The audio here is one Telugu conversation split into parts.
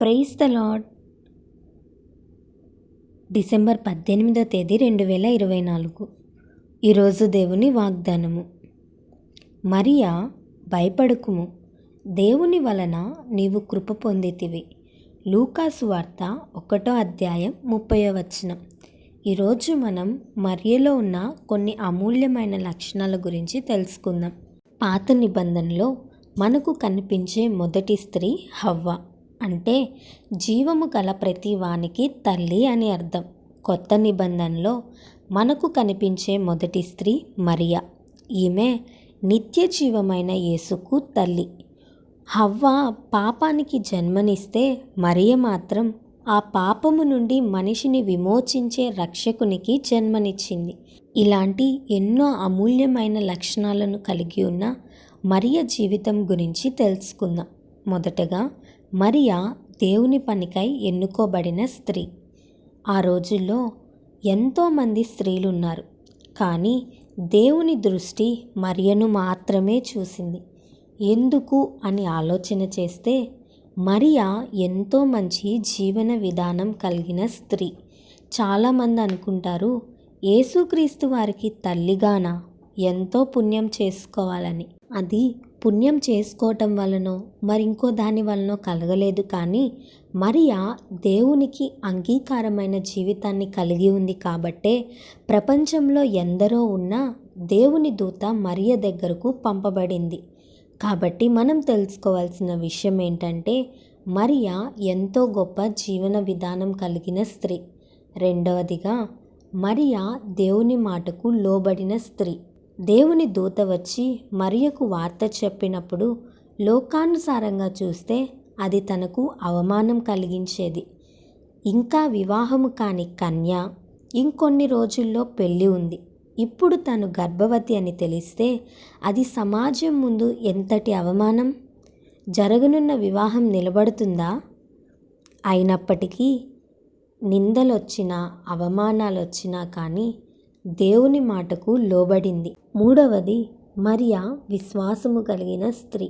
ప్రైజ్ ద లాడ్ డిసెంబర్ పద్దెనిమిదో తేదీ రెండు వేల ఇరవై నాలుగు. ఈరోజు దేవుని వాగ్దానము. మరియా భయపడకుము. దేవుని వలన నీవు కృప పొందితివి. లూకాసు వార్త ఒకటో అధ్యాయం ముప్పయో వచనం. ఈరోజు మనం మరియలో ఉన్న కొన్ని అమూల్యమైన లక్షణాల గురించి తెలుసుకుందాం. పాత నిబంధనలో మనకు కనిపించే మొదటి స్త్రీ హవ్వ. అంటే జీవము గల ప్రతి వానికి తల్లి అని అర్థం. కొత్త నిబంధనలో మనకు కనిపించే మొదటి స్త్రీ మరియా. ఈమె నిత్య జీవమైన యేసుకు తల్లి. హవ్వ పాపానికి జన్మనిస్తే మరియ మాత్రం ఆ పాపము నుండి మనిషిని విమోచించే రక్షకునికి జన్మనిచ్చింది. ఇలాంటి ఎన్నో అమూల్యమైన లక్షణాలను కలిగి ఉన్న మరియ జీవితం గురించి తెలుసుకుందాం. మొదటగా మరియా దేవుని పనికై ఎన్నుకోబడిన స్త్రీ. ఆ రోజుల్లో ఎంతోమంది స్త్రీలు ఉన్నారు కానీ దేవుని దృష్టి మరియను మాత్రమే చూసింది. ఎందుకు అని ఆలోచన చేస్తే మరియా ఎంతో మంచి జీవన విధానం కలిగిన స్త్రీ. చాలామంది అనుకుంటారు యేసుక్రీస్తు వారికి తల్లిగాన? ఎంతో పుణ్యం చేసుకోవాలని. అది పుణ్యం చేసుకోవటం వలనో మరింకో దాని వలనో కలగలేదు కానీ మరియా దేవునికి అంగీకారమైన జీవితాన్ని కలిగి ఉంది కాబట్టే ప్రపంచంలో ఎందరో ఉన్నా దేవుని దూత మరియ దగ్గరకు పంపబడింది. కాబట్టి మనం తెలుసుకోవాల్సిన విషయం ఏంటంటే మరియా ఎంతో గొప్ప జీవన విధానం కలిగిన స్త్రీ. రెండవదిగా మరియా దేవుని మాటకు లోబడిన స్త్రీ. దేవుని దూత వచ్చి మరియకు వార్త చెప్పినప్పుడు లోకానుసారంగా చూస్తే అది తనకు అవమానం కలిగించేది. ఇంకా వివాహము కాని కన్య ఇంకొన్ని రోజుల్లో పెళ్ళి ఉంది. ఇప్పుడు తను గర్భవతి అని తెలిస్తే అది సమాజం ముందు ఎంతటి అవమానం? జరగనున్న వివాహం నిలబడుతుందా? అయినప్పటికీ నిందలొచ్చినా అవమానాలు వచ్చినా కానీ దేవుని మాటకు లోబడింది. మూడవది మరియా విశ్వాసము కలిగిన స్త్రీ.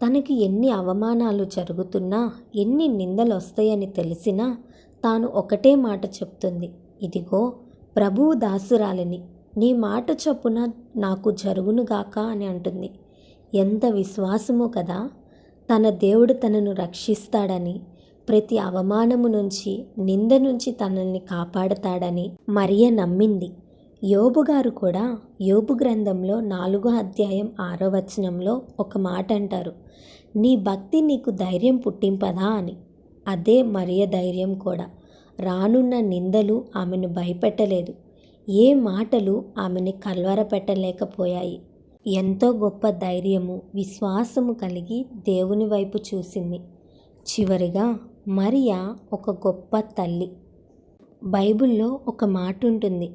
తనకి ఎన్ని అవమానాలు జరుగుతున్నా ఎన్ని నిందలు వస్తాయని తెలిసినా తాను ఒకటే మాట చెప్తుంది. ఇదిగో ప్రభువు దాసురాలిని. నీ మాట చొప్పున నాకు జరుగునుగాక అని అంటుంది. ఎంత విశ్వాసమో కదా! తన దేవుడు తనను రక్షిస్తాడని ప్రతి అవమానము నుంచి నింద నుంచి తనల్ని కాపాడతాడని మరియ నమ్మింది. యోబు గారు కూడా యోబు గ్రంథంలో నాలుగో అధ్యాయం ఆరో వచనంలో ఒక మాట అంటారు నీ భక్తి నీకు ధైర్యం పుట్టింపదా అని. అదే మరియ ధైర్యం కూడా. రానున్న నిందలు ఆమెను భయపెట్టలేదు. ఏ మాటలు ఆమెని కల్వరపెట్టలేకపోయాయి. ఎంతో గొప్ప ధైర్యము విశ్వాసము కలిగి దేవుని వైపు చూసింది. చివరిగా మరియా ఒక గొప్ప తల్లి. బైబిల్లో ఒక మాట ఉంటుంది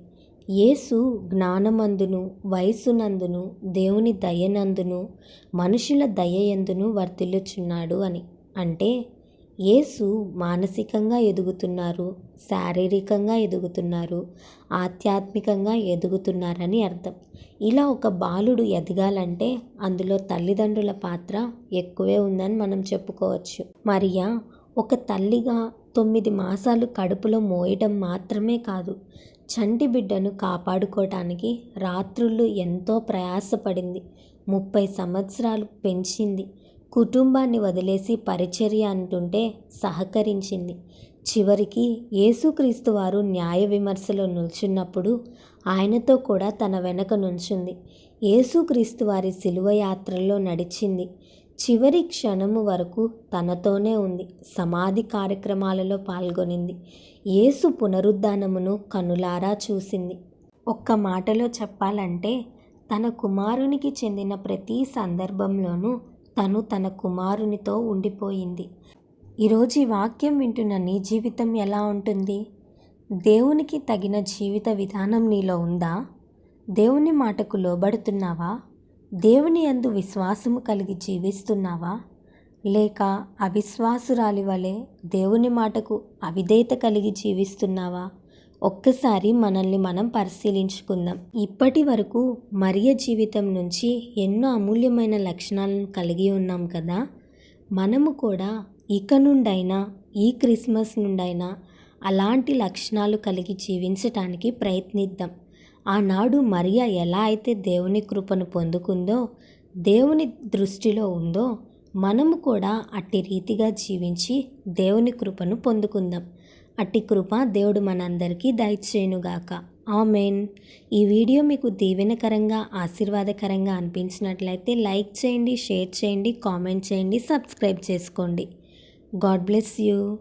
యేసు జ్ఞానమందును వయసునందును దేవుని దయనందును మనుషుల దయయందును వర్తిల్లుచున్నాడు అని. అంటే యేసు మానసికంగా ఎదుగుతున్నారు శారీరకంగా ఎదుగుతున్నారు ఆధ్యాత్మికంగా ఎదుగుతున్నారని అర్థం. ఇలా ఒక బాలుడు ఎదగాలంటే అందులో తల్లిదండ్రుల పాత్ర ఎక్కువే ఉందని మనం చెప్పుకోవచ్చు. మరియా ఒక తల్లిగా తొమ్మిది మాసాలు కడుపులో మోయడం మాత్రమే కాదు చంటి బిడ్డను కాపాడుకోవటానికి రాత్రుళ్ళు ఎంతో ప్రయాసపడింది. ముప్పై సంవత్సరాలు పెంచింది. కుటుంబాన్ని వదిలేసి పరిచర్య అంటుంటే సహకరించింది. చివరికి యేసుక్రీస్తు వారు న్యాయ విమర్శలో నిల్చున్నప్పుడు ఆయనతో కూడా తన వెనక నుంచుంది. యేసుక్రీస్తు వారి శిలువ యాత్రలో నడిచింది. చివరి క్షణము వరకు తనతోనే ఉంది. సమాధి కార్యక్రమాలలో పాల్గొనింది. యేసు పునరుద్ధానమును కనులారా చూసింది. ఒక్క మాటలో చెప్పాలంటే తన కుమారునికి చెందిన ప్రతి సందర్భంలోనూ తను తన కుమారునితో ఉండిపోయింది. ఈరోజు ఈ వాక్యం వింటున్న నీ జీవితం ఎలా ఉంటుంది? దేవునికి తగిన జీవిత విధానం నీలో ఉందా? దేవుని మాటకు లోబడుతున్నావా? దేవుని అందు విశ్వాసము కలిగి జీవిస్తున్నావా? లేక అవిశ్వాసురాలి వలె దేవుని మాటకు అవిధేయత కలిగి జీవిస్తున్నావా? ఒక్కసారి మనల్ని మనం పరిశీలించుకుందాం. ఇప్పటి వరకు మరియ జీవితం నుంచి ఎన్నో అమూల్యమైన లక్షణాలను కలిగి ఉన్నాం కదా? మనము కూడా ఇక నుండైనా ఈ క్రిస్మస్ నుండైనా అలాంటి లక్షణాలు కలిగి జీవించటానికి ప్రయత్నిద్దాం. ఆనాడు మరియా ఎలా అయితే దేవుని కృపను పొందుకుందో దేవుని దృష్టిలో ఉందో మనము కూడా అట్టి రీతిగా జీవించి దేవుని కృపను పొందుకుందాం. అట్టి కృప దేవుడు మనందరికీ దయచేయునుగాక. ఆమెన్. ఈ వీడియో మీకు దీవెనకరంగా ఆశీర్వాదకరంగా అనిపించినట్లయితే లైక్ చేయండి షేర్ చేయండి కామెంట్ చేయండి సబ్స్క్రైబ్ చేసుకోండి. God bless you.